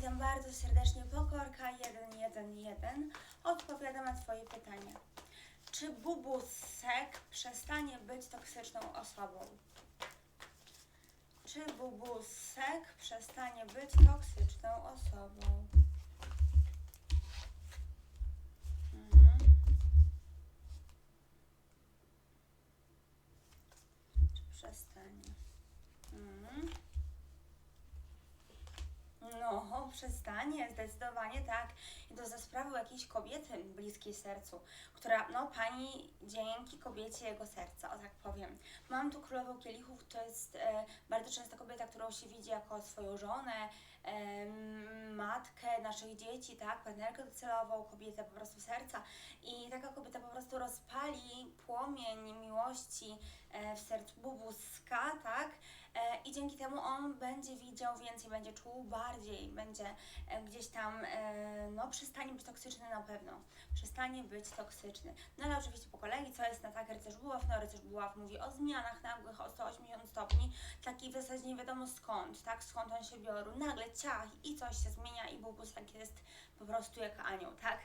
witam bardzo serdecznie. Pokorka 111 odpowiada na Twoje pytanie. Czy bubusek przestanie być toksyczną osobą? Czy bubusek przestanie być toksyczną osobą? Mhm. Czy przestanie? Mhm. Przestanie, zdecydowanie tak. I to za sprawą jakiejś kobiety bliskiej sercu, która, no, pani dzięki kobiecie jego serca, o tak powiem. Mam tu królową kielichów, to jest e, bardzo często kobieta, którą się widzi jako swoją żonę, em, matkę naszych dzieci, tak, partnerkę docelową, kobietę po prostu serca. I taka kobieta po prostu rozpali płomień miłości e, w sercu bubuska, tak, E, I dzięki temu on będzie widział więcej, będzie czuł bardziej, będzie e, gdzieś tam, e, no przestanie być toksyczny na pewno. Przestanie być toksyczny. No ale oczywiście po kolei, co jest na tak rycerz buław? No rycerz buław mówi o zmianach nagłych o 180 stopni, taki w zasadzie nie wiadomo skąd, tak? Skąd on się biorł. Nagle ciach i coś się zmienia i bubusek jest po prostu jak anioł, tak?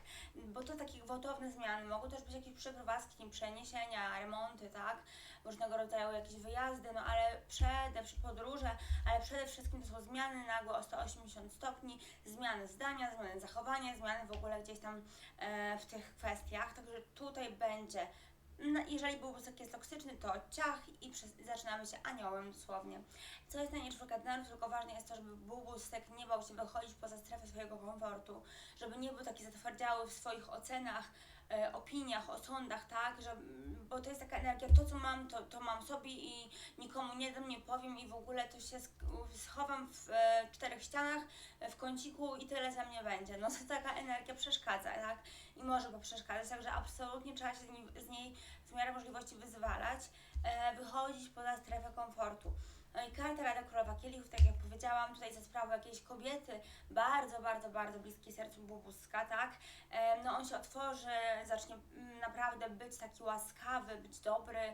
Gwałtowne zmiany, mogą też być jakieś przeprowadzki, przeniesienia, remonty, tak? Różnego rodzaju jakieś wyjazdy, no ale przede wszystkim podróże, ale przede wszystkim to są zmiany nagłe o 180 stopni, zmiany zdania, zmiany zachowania, zmiany w ogóle gdzieś tam e, w tych kwestiach, także tutaj będzie no, jeżeli bubusek jest toksyczny, to ciach i przez, zaczynamy się aniołem dosłownie. Co jest najmniej czwórka denarów, tylko ważne jest to, żeby bubusek nie bał się wychodzić poza strefę swojego komfortu, żeby nie był taki zatwardziały w swoich ocenach, e, opiniach, osądach, tak, że, bo to jest taka energia, to co mam, to, to mam sobie i nikomu nie dam, nie powiem i w ogóle to się schowam w e, czterech ścianach, e, w kąciku i tyle ze mnie będzie. No to taka energia przeszkadza, tak, i może go przeszkadzać, także absolutnie trzeba się z niej, w miarę możliwości wyzwalać, wychodzić poza strefę komfortu. No i karta Rada Królowa Kielichów, tak jak powiedziałam, tutaj za sprawą jakiejś kobiety, bardzo, bardzo, bardzo bliskiej sercu bubuska, tak? No on się otworzy, zacznie naprawdę być taki łaskawy, być dobry,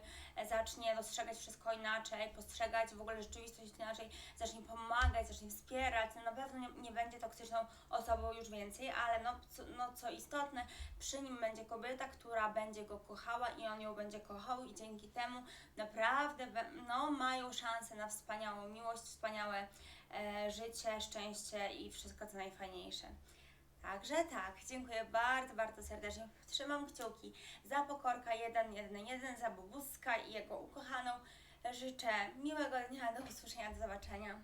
zacznie dostrzegać wszystko inaczej, postrzegać w ogóle rzeczywistość inaczej, zacznie pomagać, zacznie wspierać, no na pewno nie, nie będzie toksyczną osobą już więcej, ale no co, no co istotne, przy nim będzie kobieta, która będzie go kochała i on ją będzie kochał i dzięki temu naprawdę no, mają szansę na wspaniałą miłość, wspaniałe e, życie, szczęście i wszystko co najfajniejsze. Także tak, dziękuję bardzo, bardzo serdecznie. Trzymam kciuki za pokorka 111, za Bubuska i jego ukochaną. Życzę miłego dnia, do usłyszenia, do zobaczenia.